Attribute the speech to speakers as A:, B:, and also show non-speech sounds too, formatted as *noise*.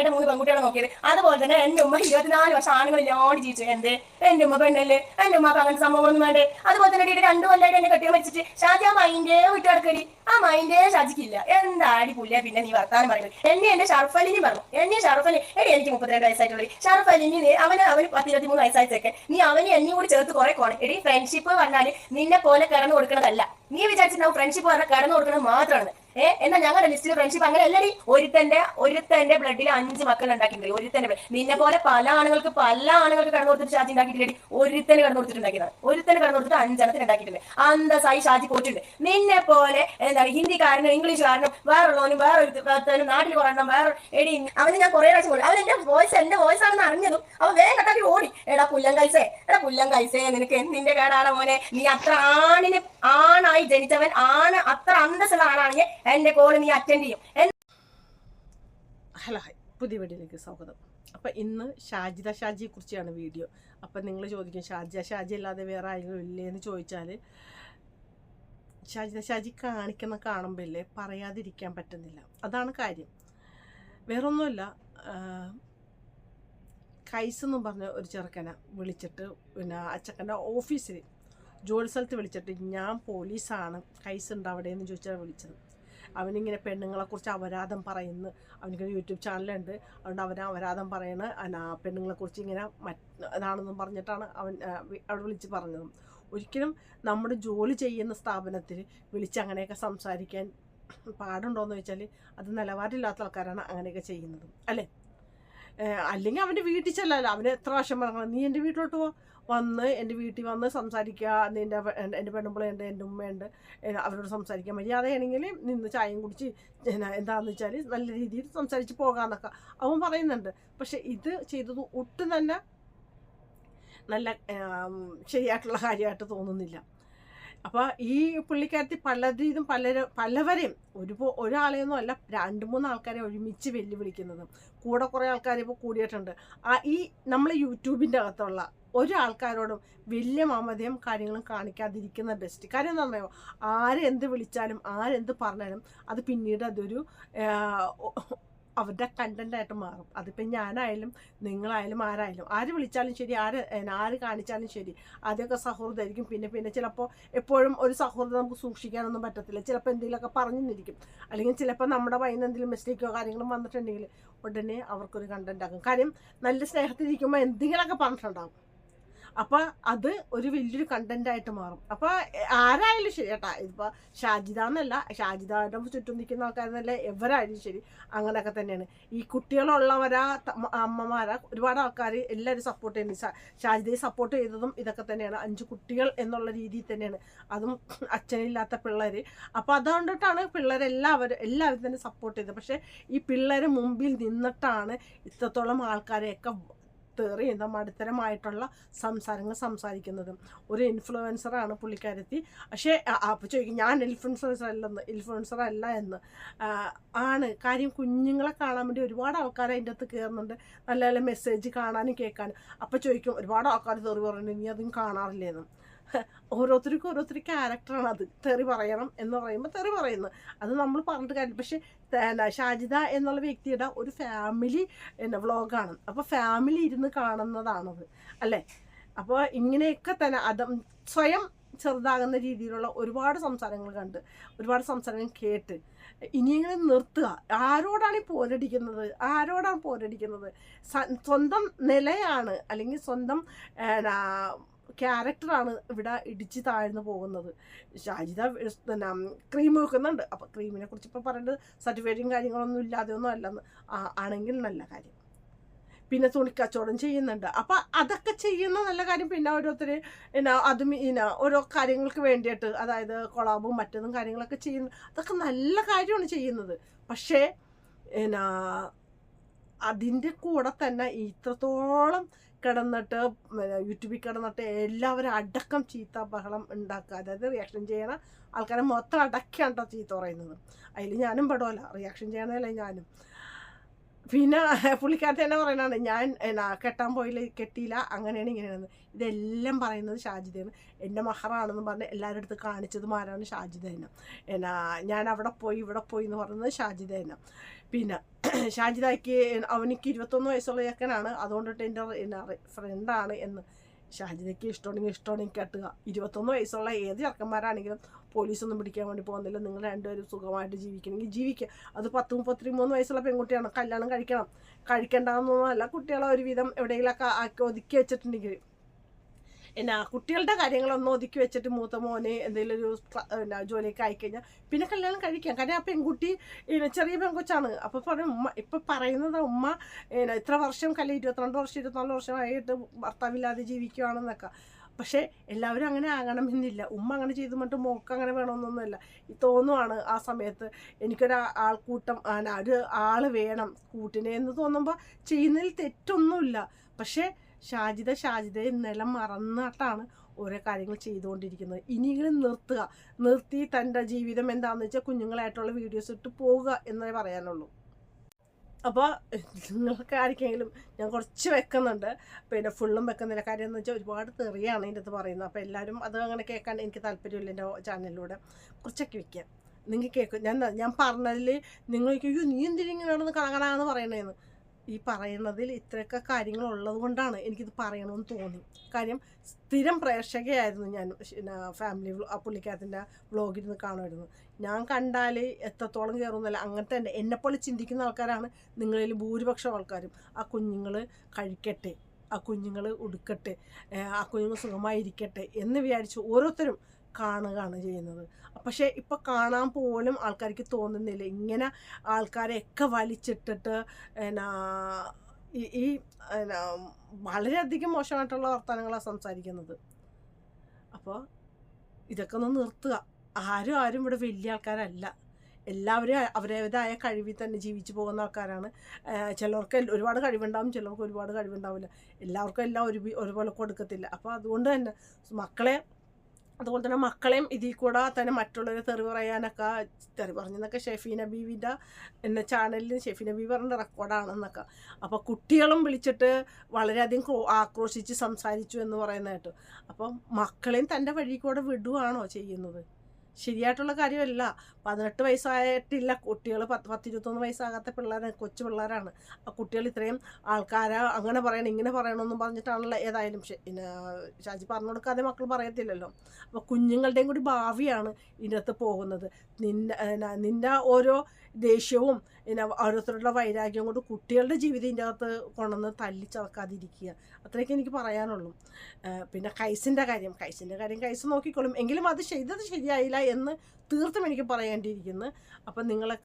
A: സ്വന്തമായിട്ട് മൂന്ന് പെൺകുട്ടികളെ നോക്കിയത്. അതുപോലെ തന്നെ എന്റെ ഉമ്മ ഇരുപത്തിനാല് വർഷം ആണുങ്ങളില്ലാണ്ട് ജീവിച്ചു. എന്ത്? എന്റെ ഉമ്മ പെണ്ണല്ലേ? എന്റെ ഉമ്മക്ക് അങ്ങനത്തെ സംഭവമൊന്നും വേണ്ടേ? അതുപോലെ തന്നെ ഡീഡി രണ്ടു കൊല്ലായിട്ട് എന്നെ കെട്ടിയ വെച്ചിട്ട് ഷാജി ആ മൈൻഡേ വിട്ടു കിടക്കടി ആ മൈൻഡേ ഷാജിക്കില്ല. എന്താടി പുള്ളിയ പിന്നെ നീ വർത്താനം പറയുന്നത്. എന്നെ എന്റെ ഷർഫലിനും പറഞ്ഞു. എന്നെ ഷർഫലി എടി എനിക്ക് മുപ്പത്തിരണ്ട് വയസ്സായിട്ടുള്ളൂ. ഷർഫലിന് അവന് അവന് പത്ത് ഇരുപത്തി മൂന്ന് വയസ്സായിട്ടൊക്കെ നീ അവന് എന്നെ കൂടി ചേർത്ത് കുറെ കോണം. എടി ഫ്രണ്ട്ഷിപ്പ് പറഞ്ഞാൽ നിന്നെ പോലെ കിടന്നു കൊടുക്കണതല്ല. നീ വിചാരിച്ചിട്ടുണ്ടാവും ഫ്രണ്ട്ഷിപ്പ് പറഞ്ഞാൽ കിടന്നു കൊടുക്കുന്നത് മാത്രമാണ്. ഏ എന്നാ ഞങ്ങളുടെ ലിസ്റ്റിൽ ഫ്രണ്ട്ഷിപ്പ് അങ്ങനെ അല്ലടി. ഒരുത്തന്റെ ഒരുത്തന്റെ ബ്ലഡിൽ അഞ്ച് മക്കൾ ഉണ്ടാക്കിയിട്ടുണ്ട്. ഒരുത്തന്റെ നിന്നെ പോലെ പല ആളുകൾക്ക് പല ആളുകൾക്ക് കടന്നു കൊടുത്തിട്ട് ഷാജി ഉണ്ടാക്കിയിട്ടില്ല ഒരുത്തന് കടന്നു കൊടുത്തിട്ടുണ്ടാക്കിയതാണ് ഒരുത്തന് കടന്നു കൊടുത്തിട്ട് അഞ്ചെണ്ണത്തിന് ഉണ്ടാക്കിയിട്ടുണ്ട് അന്തസായി ഷാജി പോയിട്ടുണ്ട്. നിന്നെ പോലെ എന്താണ് ഹിന്ദിക്കാരനും ഇംഗ്ലീഷുകാരനും വേറുള്ളവനും വേറെ ഒരു നാട്ടിൽ കുറയണം വേറെ എടി അവന് ഞാൻ കുറെ പ്രാവശ്യം പോയി. അവൻ എന്റെ വോയിസ് എന്റെ വോയിസ് ആണെന്ന് അറിഞ്ഞതും അവൻ വേഗം കട്ടാക്കി ഓടി. എടാ പുല്ലം കൈസേ എടാ പുല്ലം കൈസേ നിനക്ക് എന്തിന്റെ കേടാണ് മോനെ? നീ അത്ര ആണിന് ആണായി ജനിച്ചവൻ ആണ് അത്ര അന്തസ്സുള്ള ആണാണെങ്കിൽ എന്റെ കോൾ നീ അറ്റൻഡ് ചെയ്യും.
B: ഹലോ ഹായ് പുതിയ വീഡിയോയിലേക്ക് സ്വാഗതം. അപ്പം ഇന്ന് ഷാജിദ ഷാജിയെ കുറിച്ചാണ് വീഡിയോ. അപ്പം നിങ്ങൾ ചോദിക്കും ഷാജിദ ഷാജി അല്ലാതെ വേറെ ആരെങ്കിലും ഇല്ലേ എന്ന് ചോദിച്ചാൽ ഷാജിദ ഷാജി കാണിക്കുന്ന കാണുമ്പോൾ ഇല്ലേ പറയാതിരിക്കാൻ പറ്റുന്നില്ല. അതാണ് കാര്യം. വേറൊന്നുമില്ല കൈസ് എന്ന് പറഞ്ഞ ഒരു ചെറുക്കനെ വിളിച്ചിട്ട് പിന്നെ അച്ചക്കന്റെ ഓഫീസിൽ ജോലി സ്ഥലത്ത് വിളിച്ചിട്ട് ഞാൻ പോലീസാണ് കൈസ് ഉണ്ട് അവിടെ എന്ന് ചോദിച്ചാൽ വിളിച്ചത്. അവനിങ്ങനെ പെണ്ണുങ്ങളെക്കുറിച്ച് അപരാധം പറയുന്നു. അവനിക്ക് യൂട്യൂബ് ചാനലുണ്ട്. അതുകൊണ്ട് അവൻ അപരാധം പറയണ. അനാ പെണ്ണുങ്ങളെക്കുറിച്ച് ഇങ്ങനെ ഇതാണെന്നും പറഞ്ഞിട്ടാണ് അവൻ അവിടെ വിളിച്ച് പറഞ്ഞത്. ഒരിക്കലും നമ്മുടെ ജോലി ചെയ്യുന്ന സ്ഥാപനത്തിൽ വിളിച്ച് അങ്ങനെയൊക്കെ സംസാരിക്കാൻ പാടുണ്ടോയെന്ന് വെച്ചാൽ അത് നിലവാരമില്ലാത്ത ആൾക്കാരാണ് അങ്ങനെയൊക്കെ ചെയ്യുന്നത്. അല്ലേ? അല്ലെങ്കിൽ അവന്റെ വീട്ടിൽ ചെല്ലാലോ. അവന് എത്ര വർഷം പറഞ്ഞു നീ എന്റെ വീട്ടിലോട്ട് പോ. വന്ന് എന്റെ വീട്ടിൽ വന്ന് സംസാരിക്കുക. നിന്റെ എന്റെ പെണ്ണുമ്പിളുണ്ട് എന്റെ ഉമ്മയുണ്ട് അവരോട് സംസാരിക്കാൻ മര്യാദയാണെങ്കിൽ നിന്ന് ചായയും കുടിച്ച് എന്താണെന്ന് വെച്ചാൽ നല്ല രീതിയിൽ സംസാരിച്ച് പോകാമെന്നൊക്കെ അവൻ പറയുന്നുണ്ട്. പക്ഷെ ഇത് ചെയ്തത് ഒട്ടും തന്നെ നല്ല ശരിയായിട്ടുള്ള കാര്യമായിട്ട് തോന്നുന്നില്ല. അപ്പോൾ ഈ പുള്ളിക്കാരത്തി പലരീതും പലരും പലവരെയും ഒരു ഒരാളെയൊന്നും അല്ല രണ്ട് മൂന്ന് ആൾക്കാരെ ഒരുമിച്ച് വെല്ലുവിളിക്കുന്നത് കൂടെ കുറേ ആൾക്കാർ ഇപ്പോൾ കൂടിയിട്ടുണ്ട്. ആ ഈ നമ്മൾ യൂട്യൂബിന്റെ അകത്തുള്ള ഒരാൾക്കാരോടും വലിയ മമതയും കാര്യങ്ങളും കാണിക്കാതിരിക്കുന്ന ബെസ്റ്റ് കാര്യം എന്താ പറയുക ആരെന്ത് വിളിച്ചാലും ആരെന്ത് പറഞ്ഞാലും അത് പിന്നീട് അതൊരു അവരുടെ കണ്ടന്റായിട്ട് മാറും. അതിപ്പോൾ ഞാനായാലും നിങ്ങളായാലും ആരായാലും ആര് വിളിച്ചാലും ശരി ആര് ആര് കാണിച്ചാലും ശരി ആദ്യമൊക്കെ സൗഹൃദമായിരിക്കും. പിന്നെ പിന്നെ ചിലപ്പോൾ എപ്പോഴും ഒരു സൗഹൃദം നമുക്ക് സൂക്ഷിക്കാനൊന്നും പറ്റത്തില്ല. ചിലപ്പോൾ എന്തെങ്കിലുമൊക്കെ പറഞ്ഞു നിന്നിരിക്കും അല്ലെങ്കിൽ ചിലപ്പോൾ നമ്മുടെ വൈകുന്ന എന്തെങ്കിലും മിസ്റ്റേക്കോ കാര്യങ്ങളും വന്നിട്ടുണ്ടെങ്കിൽ ഉടനെ അവർക്കൊരു കണ്ടന്റ് ആക്കും. കാര്യം നല്ല സ്നേഹത്തിലിരിക്കുമ്പോൾ എന്തെങ്കിലുമൊക്കെ പറഞ്ഞിട്ടുണ്ടാകും അപ്പോൾ അത് ഒരു വലിയൊരു കണ്ടന്റ് ആയിട്ട് മാറും. അപ്പോൾ ആരായാലും ശരി കേട്ടാ. ഇതിപ്പോൾ ഷാജിദ എന്നല്ല ഷാജിദയുടെ ചുറ്റും നിൽക്കുന്ന ആൾക്കാരെന്നല്ല എവരായാലും ശരി അങ്ങനെയൊക്കെ തന്നെയാണ്. ഈ കുട്ടികളുള്ളവരാ അമ്മമാരാ ഒരുപാട് ആൾക്കാർ എല്ലാവരും സപ്പോർട്ട് ചെയ്യുന്നു ഷാജിദയെ സപ്പോർട്ട് ചെയ്തതും ഇതൊക്കെ തന്നെയാണ്. അഞ്ച് കുട്ടികൾ എന്നുള്ള രീതിയിൽ തന്നെയാണ്. അതും അച്ഛനില്ലാത്ത പിള്ളേർ അപ്പോൾ അതുകൊണ്ടിട്ടാണ് പിള്ളേരെല്ലാവരും എല്ലാവരും തന്നെ സപ്പോർട്ട് ചെയ്തത്. പക്ഷേ ഈ പിള്ളേരെ മുമ്പിൽ നിന്നിട്ടാണ് ഇത്രത്തോളം ആൾക്കാരെയൊക്കെ തെറിയുന്ന മടുത്തരമായിട്ടുള്ള സംസാരങ്ങൾ സംസാരിക്കുന്നത്. ഒരു ഇൻഫ്ലുവൻസറാണ് പുള്ളിക്കാരത്തി. പക്ഷേ അപ്പോൾ ചോദിക്കും ഞാൻ ഇൻഫ്ലുവൻസർ അല്ലെന്ന് ഇൻഫ്ലുവൻസർ അല്ല എന്ന്. ആണ്. കാര്യം കുഞ്ഞുങ്ങളെ കാണാൻ വേണ്ടി ഒരുപാട് ആൾക്കാർ അതിന്റെ അകത്ത് കയറുന്നുണ്ട് നല്ല നല്ല മെസ്സേജ് കാണാനും കേൾക്കാനും. അപ്പോൾ ചോദിക്കും ഒരുപാട് ആൾക്കാർ തെറി പറയുന്നുണ്ട് നീ അതും കാണാറില്ലേന്ന്? *laughs* ഓരോരുത്തർക്കും ഓരോരുത്തർ ക്യാരക്ടറാണ് അത്. തെറി പറയണം എന്ന് പറയുമ്പോൾ തെറി പറയുന്നു. അത് നമ്മൾ പറഞ്ഞിട്ട് കാര്യം പക്ഷേ ഷാജിദ എന്നുള്ള വ്യക്തിയുടെ ഒരു ഫാമിലി എന്നെ വ്ളോഗാണ് അപ്പോൾ ഫാമിലി ഇരുന്ന് കാണുന്നതാണത്. അല്ലേ? അപ്പോൾ ഇങ്ങനെയൊക്കെ തന്നെ അത് സ്വയം ചെറുതാകുന്ന രീതിയിലുള്ള ഒരുപാട് സംസാരങ്ങൾ കണ്ട് ഒരുപാട് സംസാരങ്ങൾ കേട്ട് ഇനിയെങ്കിലും നിർത്തുക. ആരോടാണ് ഈ പോരടിക്കുന്നത്? ആരോടാണ് പോരടിക്കുന്നത്? സ്വന്തം നിലയാണ് അല്ലെങ്കിൽ സ്വന്തം ക്യാരക്ടറാണ് ഇവിടെ ഇടിച്ച് താഴ്ന്നു പോകുന്നത്. ഷാജിത പിന്നെ ക്രീം വെക്കുന്നുണ്ട്. അപ്പോൾ ക്രീമിനെ കുറിച്ച് ഇപ്പോൾ പറയേണ്ടത് സർട്ടിഫിക്കറ്റും കാര്യങ്ങളൊന്നും ഇല്ലാതെ ഒന്നും അല്ലെന്ന് ആണെങ്കിൽ നല്ല കാര്യം. പിന്നെ തുണിക്കച്ചവടം ചെയ്യുന്നുണ്ട്. അപ്പം അതൊക്കെ ചെയ്യുന്ന നല്ല കാര്യം പിന്നെ ഓരോരുത്തർ പിന്നെ അതും ഇന ഓരോ കാര്യങ്ങൾക്ക് വേണ്ടിയിട്ട് അതായത് കൊളാബും മറ്റതും കാര്യങ്ങളൊക്കെ ചെയ്യുന്നു അതൊക്കെ നല്ല കാര്യമാണ് ചെയ്യുന്നത്. പക്ഷേ എന്നാ അതിന്റെ കൂടെ തന്നെ ഇത്രത്തോളം കിടന്നിട്ട് യൂട്യൂബിൽ കിടന്നിട്ട് എല്ലാവരും അടക്കം ചീത്ത ബഹളം ഉണ്ടാക്കുക. അതായത് റിയാക്ഷൻ ചെയ്യണ ആൾക്കാരെ മൊത്തം അടക്കാണ് കേട്ടോ ചീത്ത പറയുന്നത്. അതിൽ ഞാനും പെടുമല്ല റിയാക്ഷൻ ചെയ്യണമല്ലേ ഞാനും. പിന്നെ പുള്ളിക്കാരത്തെ തന്നെ പറയണതാണ് ഞാൻ എന്നാ കെട്ടാൻ പോയില്ല? കെട്ടിയില്ല. അങ്ങനെയാണ് ഇങ്ങനെയാണ്. ഇതെല്ലാം പറയുന്നത് ഷാജിദയാണ് എന്റെ മഹറാണെന്ന് പറഞ്ഞ് എല്ലാവരുടെ അടുത്ത് കാണിച്ചതും ആരാണ്? ഷാജിദ എന്നാ ഞാൻ അവിടെ പോയി ഇവിടെ പോയി എന്ന് പറയുന്നത് ഷാജിദേന പിന്നെ *coughs* ഷാജിദാക്ക് അവനിക്ക് ഇരുപത്തൊന്ന് വയസ്സുള്ള ചെക്കനാണ്. അതുകൊണ്ടിട്ട് എന്റെ ഫ്രണ്ടാണ് എന്ന് ഷാജിദയ്ക്ക് ഇഷ്ടമുണ്ടെങ്കിൽ ഇഷ്ടമുണ്ടെങ്കിൽ കെട്ടുക. ഇരുപത്തൊന്ന് വയസ്സുള്ള ഏത് ചെറുക്കന്മാരാണെങ്കിലും പോലീസൊന്നും പിടിക്കാൻ വേണ്ടി പോകുന്നില്ല. നിങ്ങൾ രണ്ടുപേരും സുഖമായിട്ട് ജീവിക്കണമെങ്കിൽ ജീവിക്കുക. അത് പത്ത് മുപ്പത്തി മൂന്ന് വയസ്സുള്ള പെൺകുട്ടിയാണ്. കല്യാണം കഴിക്കണം. കഴിക്കേണ്ടതെന്നൊന്നുമല്ല. കുട്ടികളെ ഒരുവിധം എവിടെയെങ്കിലൊക്കെ ആക്കി ഒതുക്കി വെച്ചിട്ടുണ്ടെങ്കിൽ എന്നാ കുട്ടികളുടെ കാര്യങ്ങളൊന്നും ഒതുക്കി വെച്ചിട്ട് മൂത്ത മോന് എന്തെങ്കിലും ഒരു എന്നാ ജോലിയൊക്കെ ആയിക്കഴിഞ്ഞാൽ പിന്നെ കല്യാണം കഴിക്കാം. കാരണം ആ പെൺകുട്ടി ചെറിയ പെൺകൊച്ചാണ്. അപ്പോൾ പറയും ഉമ്മ ഇപ്പം പറയുന്നത് ഉമ്മ എന്നാ ഇത്ര വർഷം കല്യാണം ഇരുപത്തിരണ്ട് വർഷം ഇരുപത്തിനാല് വർഷമായിട്ട് ഭർത്താവില്ലാതെ ജീവിക്കുകയാണെന്നൊക്കെ പക്ഷേ എല്ലാവരും അങ്ങനെ ആകണമെന്നില്ല. ഉമ്മ അങ്ങനെ ചെയ്തു മറ്റും മോക്ക് അങ്ങനെ വേണമെന്നൊന്നുമില്ല. തോന്നുവാണ് ആ സമയത്ത് എനിക്കൊരു ആൾക്കൂട്ടം ഒരു ആൾ വേണം. കൂട്ടിനെ എന്ന് തോന്നുമ്പോൾ ചെയ്യുന്നതിൽ തെറ്റൊന്നുമില്ല. പക്ഷേ ഷാജിദ ഷാജിതയെ നിലം മറന്നിട്ടാണ് ഓരോ കാര്യങ്ങൾ ചെയ്തുകൊണ്ടിരിക്കുന്നത്. ഇനിയെങ്കിലും നിർത്തുക. നിർത്തി തന്റെ ജീവിതം എന്താണെന്ന് വെച്ചാൽ കുഞ്ഞുങ്ങളായിട്ടുള്ള വീഡിയോസ് ഇട്ട് പോവുക എന്നേ പറയാനുള്ളൂ. അപ്പോൾ നിങ്ങൾക്ക് ആർക്കെങ്കിലും ഞാൻ കുറച്ച് വെക്കുന്നുണ്ട്. പിന്നെ ഫുള്ളും വെക്കുന്നില്ല കാര്യം എന്ന് വെച്ചാൽ ഒരുപാട് തെറിയാണ് ഇതിന്റെ അത് പറയുന്നത്. അപ്പോൾ എല്ലാവരും അത് അങ്ങനെ കേൾക്കാൻ എനിക്ക് താല്പര്യമില്ല എന്റെ ചാനലിലൂടെ കുറച്ചൊക്കെ വെക്കാം. നിങ്ങൾ കേൾക്കും. ഞാൻ ഞാൻ പറഞ്ഞതിൽ നിങ്ങൾ അയ്യോ നീ നടന്ന് കണകണാന്ന് പറയണേന്ന്. ഈ പറയുന്നതിൽ ഇത്രയൊക്കെ കാര്യങ്ങൾ ഉള്ളത് കൊണ്ടാണ് എനിക്കിത് പറയണമെന്ന് തോന്നി. കാര്യം സ്ഥിരം പ്രേക്ഷകയായിരുന്നു ഞാൻ ഫാമിലി ആ പുള്ളിക്കാരത്തിന്റെ വ്ളോഗിൽ നിന്ന് കാണുമായിരുന്നു. ഞാൻ കണ്ടാൽ എത്രത്തോളം കയറുന്നില്ല അങ്ങനത്തെ തന്നെ എന്നെപ്പോലെ ചിന്തിക്കുന്ന ആൾക്കാരാണ് നിങ്ങളിൽ ഭൂരിപക്ഷം ആൾക്കാരും. ആ കുഞ്ഞുങ്ങൾ കഴിക്കട്ടെ ആ കുഞ്ഞുങ്ങൾ ഉടുക്കട്ടെ ആ കുഞ്ഞുങ്ങൾ സുഖമായിരിക്കട്ടെ എന്ന് വിചാരിച്ച് ഓരോരുത്തരും കാണുകയാണ് ചെയ്യുന്നത്. പക്ഷേ ഇപ്പോൾ കാണാൻ പോലും ആൾക്കാർക്ക് തോന്നുന്നില്ല. ഇങ്ങനെ ആൾക്കാരെയൊക്കെ വലിച്ചിട്ടിട്ട് എന്നാ ഈ വളരെയധികം മോശമായിട്ടുള്ള വർത്തമാനങ്ങളാണ് സംസാരിക്കുന്നത്. അപ്പോൾ ഇതൊക്കെ ഒന്ന് നിർത്തുക. ആരും ആരും ഇവിടെ വലിയ ആൾക്കാരല്ല. എല്ലാവരും അവരേതായ കഴിവിൽ തന്നെ ജീവിച്ചു പോകുന്ന ആൾക്കാരാണ്. ചിലർക്ക് ഒരുപാട് കഴിവുണ്ടാവും ചിലർക്ക് ഒരുപാട് കഴിവുണ്ടാവില്ല. എല്ലാവർക്കും എല്ലാം ഒരു ഒരുപോലെ കൊടുക്കത്തില്ല. അപ്പോൾ അതുകൊണ്ട് തന്നെ മക്കളെ അതുപോലെ തന്നെ മക്കളെയും ഇതിൽ കൂടെ തന്നെ മറ്റുള്ളവരെ തെറി പറയാനൊക്കെ തെറി പറഞ്ഞെന്നൊക്കെ ഷെഫീന ബീവിന്റെ എന്നെ ചാനലിൽ ഷെഫീന ബീവി പറഞ്ഞ റെക്കോർഡാണെന്നൊക്കെ അപ്പോൾ കുട്ടികളും വിളിച്ചിട്ട് വളരെയധികം ക്രോ ആക്രോശിച്ച് സംസാരിച്ചു എന്ന് പറയുന്നതായിട്ട് അപ്പം മക്കളെയും തന്റെ വഴി കൂടെ വിടുവാണോ ചെയ്യുന്നത്? ശരിയായിട്ടുള്ള കാര്യമല്ല. പതിനെട്ട് വയസ്സായിട്ടില്ല. കുട്ടികൾ പത്ത് പത്തിരുപത്തൊന്ന് വയസ്സാകാത്ത പിള്ളേരാണ് കൊച്ചു പിള്ളേരാണ്. ആ കുട്ടികൾ ഇത്രയും ആൾക്കാരെ അങ്ങനെ പറയണം ഇങ്ങനെ പറയണമെന്നും പറഞ്ഞിട്ടാണല്ലോ ഏതായാലും ഷാജി പറഞ്ഞു കൊടുക്കാതെ മക്കൾ പറയത്തില്ലല്ലോ. അപ്പോൾ കുഞ്ഞുങ്ങളുടെയും കൂടി ഭാവിയാണ് ഇതിനകത്ത് പോകുന്നത്. നിന്റെ നിന്റെ ഓരോ ദേഷ്യവും പിന്നെ ഓരോരുത്തരുടെ വൈരാഗ്യം കൊണ്ട് കുട്ടികളുടെ ജീവിതം ഇതിന്റെ അകത്ത് കൊണ്ടുവന്ന് തല്ലിച്ചതക്കാതിരിക്കുക അത്രയൊക്കെ എനിക്ക് പറയാനുള്ളൂ. പിന്നെ കൈസിന്റെ കാര്യം കൈസിന്റെ കാര്യം കൈസ് നോക്കിക്കോളും. എങ്കിലും അത് ചെയ്തത് ശരിയായില്ല എന്ന് തീർത്തും എനിക്ക് പറയേണ്ടിയിരിക്കുന്നു. അപ്പം നിങ്ങളെ